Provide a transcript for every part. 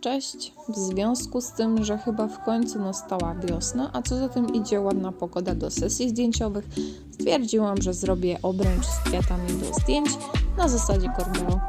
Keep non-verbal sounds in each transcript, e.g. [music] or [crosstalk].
cześć. W związku z tym, że chyba w końcu nastała wiosna, a co za tym idzie ładna pogoda do sesji zdjęciowych, stwierdziłam, że zrobię obręcz z kwiatami do zdjęć na zasadzie Corneo.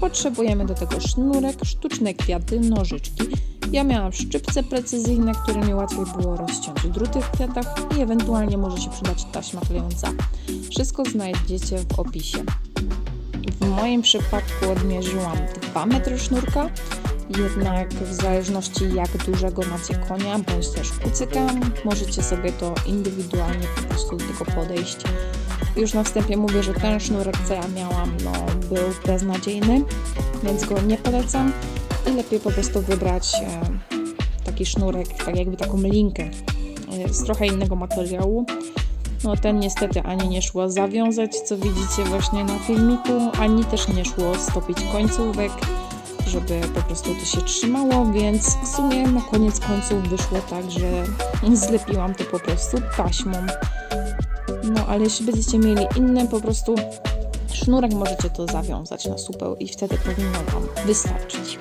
Potrzebujemy do tego sznurek, sztuczne kwiaty, nożyczki. Ja miałam szczypce precyzyjne, którymi łatwiej było rozciąć druty w kwiatach i ewentualnie może się przydać taśma klejąca. Wszystko znajdziecie w opisie. W moim przypadku odmierzyłam 2 metry sznurka, jednak w zależności jak dużego macie konia, bądź też kucyka, możecie sobie to indywidualnie po prostu do tego podejść. Już na wstępie mówię, że ten sznurek, co ja miałam, no, był beznadziejny, więc go nie polecam i lepiej po prostu wybrać e, taki sznurek, tak jakby taką linkę e, z trochę innego materiału. No ten niestety ani nie szło zawiązać, co widzicie właśnie na filmiku, ani też nie szło stopić końcówek, żeby po prostu to się trzymało, więc w sumie na koniec końców wyszło tak, że [laughs] zlepiłam to po prostu taśmą. No ale jeśli będziecie mieli inny po prostu sznurek, możecie to zawiązać na supeł i wtedy powinno Wam wystarczyć.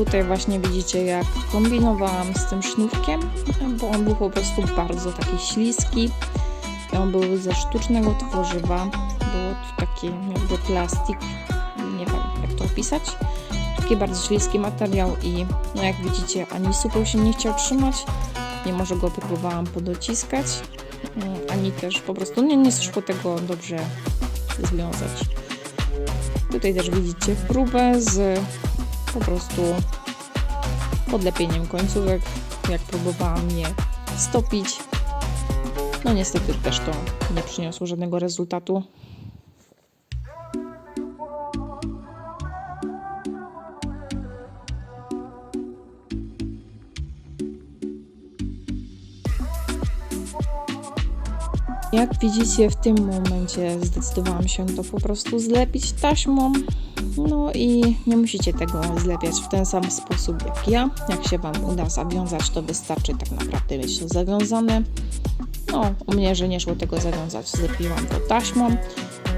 Tutaj właśnie widzicie, jak kombinowałam z tym sznurkiem, bo on był po prostu bardzo taki śliski. On był ze sztucznego tworzywa. Było to taki jakby plastik, nie wiem jak to opisać. Taki bardzo śliski materiał i no jak widzicie, ani supeł się nie chciał trzymać, mimo że go próbowałam podociskać, mm, ani też po prostu nie, nie szło tego dobrze związać. Tutaj też widzicie próbę z po prostu podlepieniem końcówek, jak próbowałam je stopić. No niestety też to nie przyniosło żadnego rezultatu. Jak widzicie, w tym momencie zdecydowałam się to po prostu zlepić taśmą. No i nie musicie tego zlepiać w ten sam sposób jak ja. Jak się Wam uda zawiązać, to wystarczy tak naprawdę mieć to zawiązane. No, u mnie, że nie szło tego zawiązać, zlepiłam to taśmą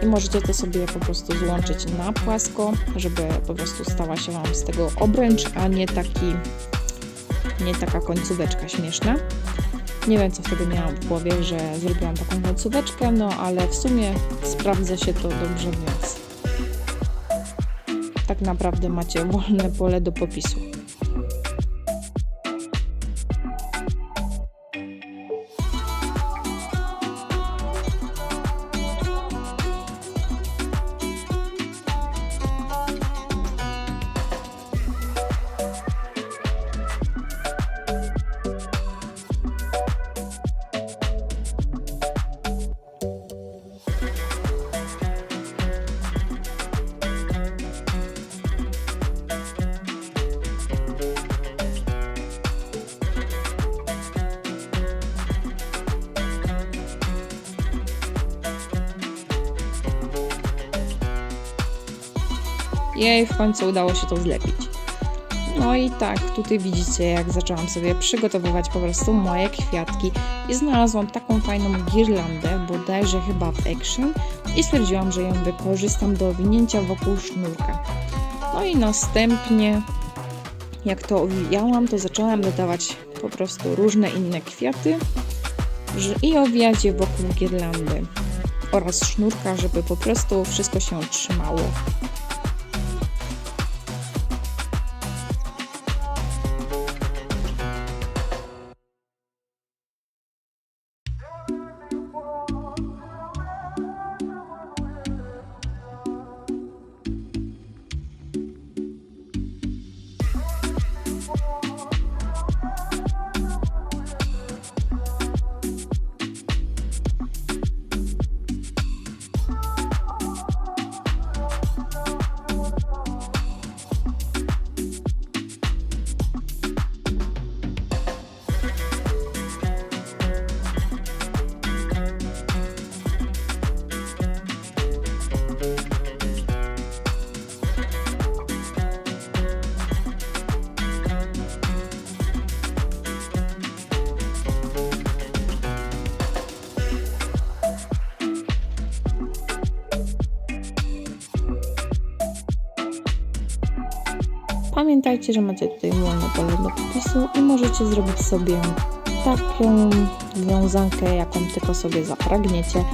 i możecie to sobie po prostu złączyć na płasko, żeby po prostu stała się Wam z tego obręcz, a nie taki, nie taka końcóweczka śmieszna. Nie wiem, co wtedy miałam w głowie, że zrobiłam taką końcóweczkę, no ale w sumie sprawdza się to dobrze, więc tak naprawdę macie wolne pole do popisu. Jej, w końcu udało się to zlepić. No i tak, tutaj widzicie, jak zaczęłam sobie przygotowywać po prostu moje kwiatki i znalazłam taką fajną girlandę, bodajże chyba w Action i stwierdziłam, że ją wykorzystam do owinięcia wokół sznurka. No i następnie, jak to owijałam, to zaczęłam dodawać po prostu różne inne kwiaty i owijać je wokół girlandy oraz sznurka, żeby po prostu wszystko się trzymało. Pamiętajcie, że macie tutaj wolne pole do popisu i możecie zrobić sobie taką wiązankę, jaką tylko sobie zapragniecie.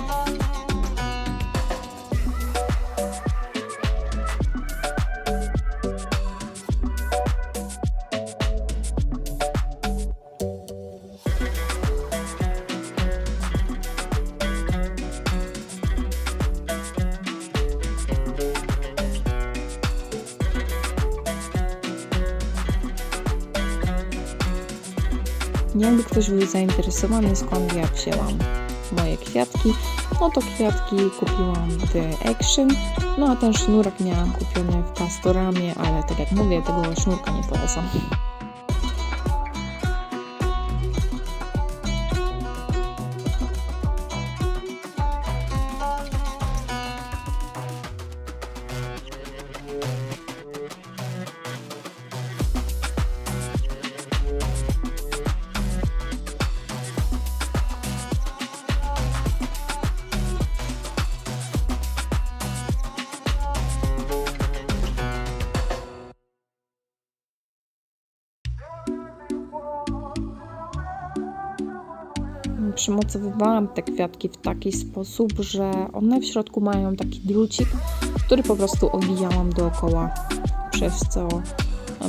Jakby ktoś był zainteresowany, skąd ja wzięłam moje kwiatki, no to kwiatki kupiłam w Action, no a ten sznurek miałam kupiony w Castoramie, ale tak jak mówię, tego sznurka nie polecam. Przymocowywałam te kwiatki w taki sposób, że one w środku mają taki drucik, który po prostu owijałam dookoła, przez co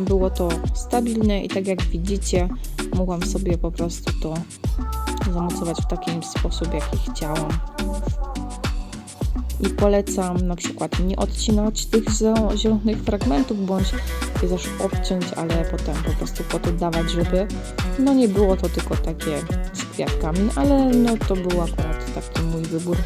było to stabilne i tak jak widzicie, mogłam sobie po prostu to zamocować w taki sposób, jaki chciałam. I polecam na przykład nie odcinać tych zie- zielonych fragmentów, bądź je też obciąć, ale potem po prostu poddawać, żeby no nie było to tylko takie z kwiatkami, ale no to był akurat taki mój wybór.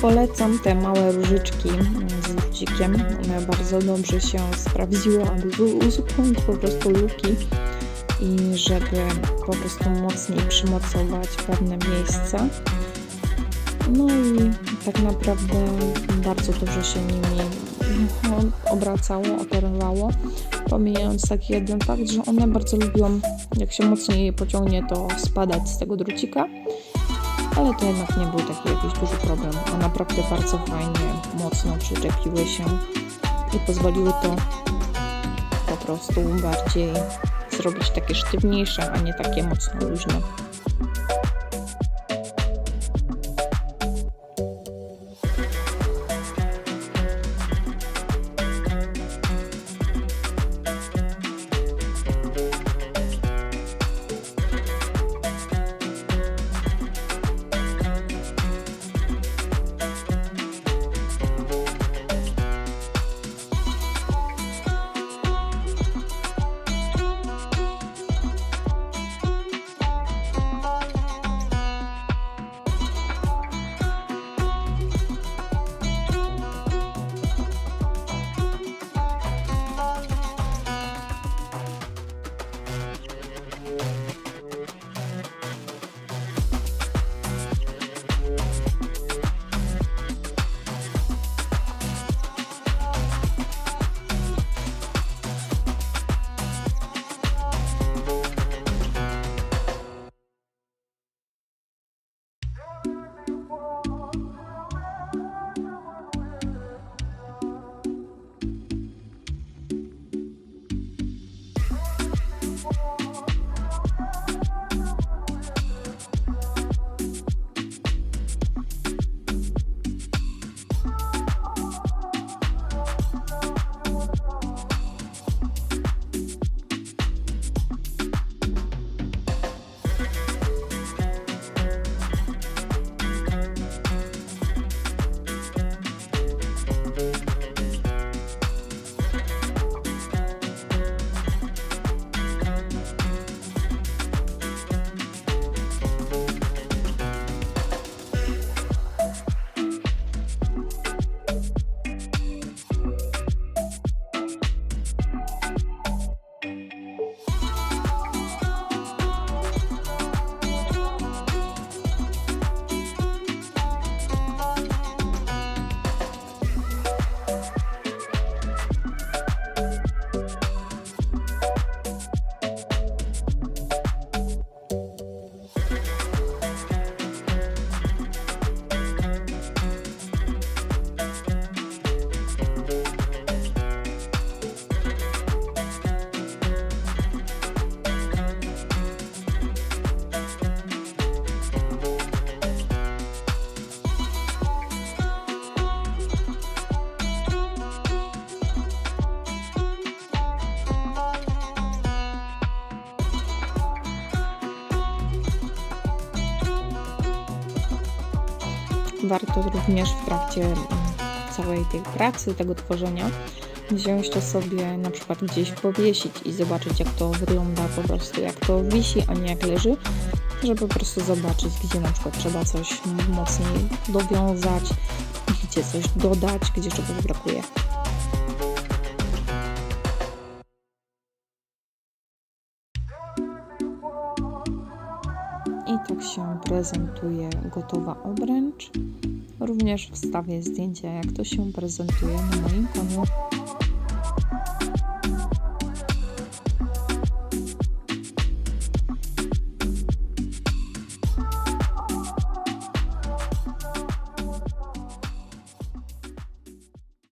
Polecam te małe różyczki z ludzikiem. One bardzo dobrze się sprawdziły, aby uzupełnić po prostu luki i żeby po prostu mocniej przymocować pewne miejsca. No i tak naprawdę bardzo dobrze się nimi no, obracało, operowało. Pomijając taki jeden fakt, że one bardzo lubią, jak się mocniej je pociągnie, to spadać z tego drucika ale to jednak nie był taki jakiś duży problem, a naprawdę bardzo fajnie, mocno przyczepiły się i pozwoliły to po prostu bardziej zrobić takie sztywniejsze, a nie takie mocno luźne. Warto również w trakcie mm, całej tej pracy, tego tworzenia, wziąć to sobie na przykład gdzieś powiesić i zobaczyć, jak to wygląda po prostu, jak to wisi, a nie jak leży, żeby po prostu zobaczyć, gdzie na przykład trzeba coś mocniej dowiązać, gdzie coś dodać, gdzie czegoś brakuje. Tak się prezentuje gotowa obręcz. Również wstawię zdjęcia, jak to się prezentuje na moim koniu.